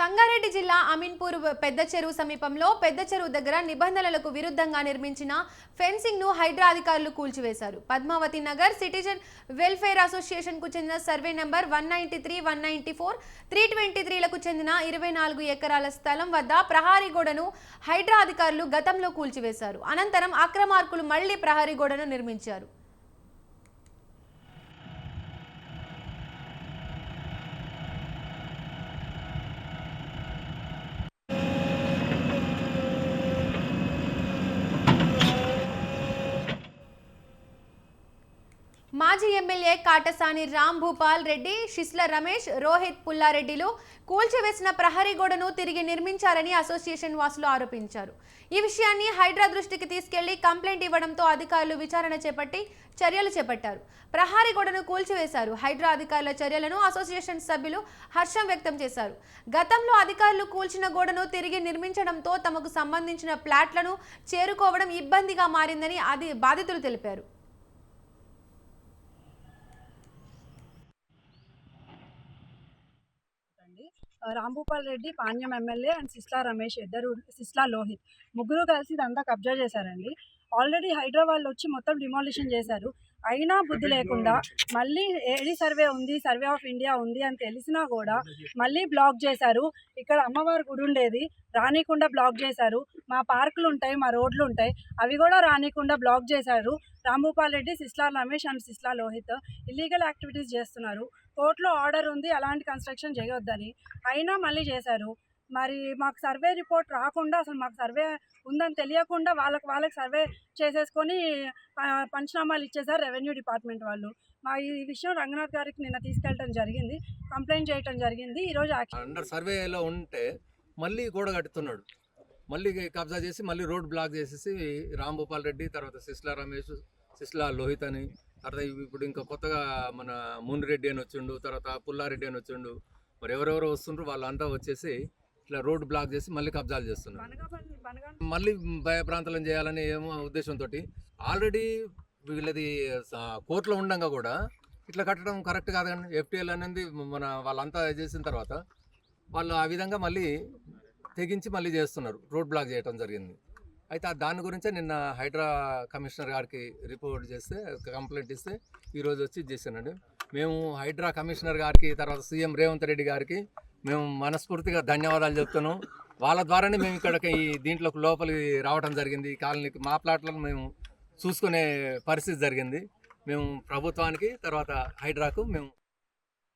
సంగారెడ్డి జిల్లా అమీన్పూర్ పెద్ద చెరువు సమీపంలో పెద్ద చెరువు దగ్గర నిబంధనలకు విరుద్ధంగా నిర్మించిన ఫెన్సింగ్ను హైడ్రా అధికారులు కూల్చివేశారు. పద్మావతి నగర్ సిటిజన్ వెల్ఫేర్ అసోసియేషన్కు చెందిన survey number one ninety three one ninety four three twenty త్రీలకు చెందిన ఇరవై నాలుగు ఎకరాల స్థలం వద్ద ప్రహారీ గోడను హైడ్రా అధికారులు గతంలో కూల్చివేశారు. అనంతరం అక్రమార్కులు మళ్ళీ ప్రహారీ గోడను నిర్మించారు. మాజీ ఎమ్మెల్యే కాటసాని రామ్ భూపాల్ రెడ్డి శిస్ల రమేష్ రోహిత్ పుల్లారెడ్డిలు కూల్చివేసిన ప్రహరీ గోడను తిరిగి నిర్మించారని అసోసియేషన్ వాసులు ఆరోపించారు. ఈ విషయాన్ని హైడ్రా దృష్టికి తీసుకెళ్ళి కంప్లైంట్ ఇవ్వడంతో అధికారులు విచారణ చేపట్టి చర్యలు చేపట్టారు. ప్రహారీ గోడను కూల్చివేశారు. హైడ్రా అధికారుల చర్యలను అసోసియేషన్ సభ్యులు హర్షం వ్యక్తం చేశారు. గతంలో అధికారులు కూల్చిన గోడను తిరిగి నిర్మించడంతో తమకు సంబంధించిన ప్లాట్లను చేరుకోవడం ఇబ్బందిగా మారిందని అది బాధితులు తెలిపారు. జరిగింది రాంభూపాల్ రెడ్డి పాణ్యం ఎమ్మెల్యే అండ్ సిస్లా రమేష్ ఇద్దరు సిస్లా లోహిత్ ముగ్గురు కలిసి ఇదంతా కబ్జా చేశారండి. ఆల్రెడీ హైదరాబాద్ వచ్చి మొత్తం డిమాలిషన్ చేశారు. అయినా బుద్ధి లేకుండా మళ్ళీ ఏడి సర్వే ఉంది సర్వే ఆఫ్ ఇండియా ఉంది అని తెలిసినా కూడా మళ్ళీ బ్లాక్ చేశారు. ఇక్కడ అమ్మవారి గుడి ఉండేది రానికుండా బ్లాక్ చేశారు. మా పార్కులు ఉంటాయి మా రోడ్లు ఉంటాయి అవి కూడా రానికుండా బ్లాక్ చేశారు. Rambhupal Reddy Sisla Ramesh and Sisla Lohit illegal activities చేస్తున్నారు. కోర్టులో ఆర్డర్ ఉంది అలాంటి కన్స్ట్రక్షన్ చేయొద్దని. అయినా మళ్ళీ చేశారు. మరి మాకు సర్వే రిపోర్ట్ రాకుండా అసలు మాకు సర్వే ఉందని తెలియకుండా వాళ్ళకి వాళ్ళకి సర్వే చేసేసుకొని పంచనామాలు ఇచ్చేసారు రెవెన్యూ డిపార్ట్మెంట్ వాళ్ళు. మా ఈ విషయం రంగనాథ్ గారికి నిన్న తీసుకెళ్ళడం జరిగింది కంప్లైంట్ చేయటం జరిగింది ఈరోజు అండర్ సర్వేలో ఉంటే మళ్ళీ గోడ కట్టుతున్నాడు. మళ్ళీ కబ్జా చేసి మళ్ళీ రోడ్ బ్లాక్ చేసేసి రాంభూపాల్ రెడ్డి తర్వాత సిస్లా రమేష్ సిస్లా లోహిత్ అని తర్వాత ఇప్పుడు ఇంకా కొత్తగా మన మునిరెడ్డి అని వచ్చిండు తర్వాత పుల్లారెడ్డి అని వచ్చిండు మరి ఎవరెవరో వస్తుండ్రు వాళ్ళంతా వచ్చేసి ఇట్లా రోడ్ బ్లాక్ చేసి మళ్ళీ కబ్జాలు చేస్తున్నారు. మళ్ళీ భయ ప్రాంతాలను చేయాలని ఏమో ఉద్దేశంతో ఆల్రెడీ వీళ్ళది కోర్టులో ఉండంగా కూడా ఇట్లా కట్టడం కరెక్ట్ కాదు కానీ ఎఫ్టీఎల్ అనేది మన వాళ్ళంతా చేసిన తర్వాత వాళ్ళు ఆ విధంగా మళ్ళీ తెగించి మళ్ళీ చేస్తున్నారు రోడ్ బ్లాక్ చేయడం జరిగింది. అయితే దాని గురించే నిన్న హైడ్రా కమిషనర్ గారికి రిపోర్ట్ చేస్తే కంప్లైంట్ ఇస్తే ఈరోజు వచ్చి చేశానండి. మేము హైడ్రా కమిషనర్ గారికి తర్వాత సీఎం రేవంత్ రెడ్డి గారికి మేము మనస్ఫూర్తిగా ధన్యవాదాలు చెప్తున్నాం. వాళ్ళ ద్వారానే మేము ఇక్కడికి ఈ దీంట్లోకి లోపలికి రావడం జరిగింది. ఈ కాలనీకి మా ప్లాట్లను మేము చూసుకునే పరిస్థితి జరిగింది. మేము ప్రభుత్వానికి తర్వాత హైడ్రాకు మేము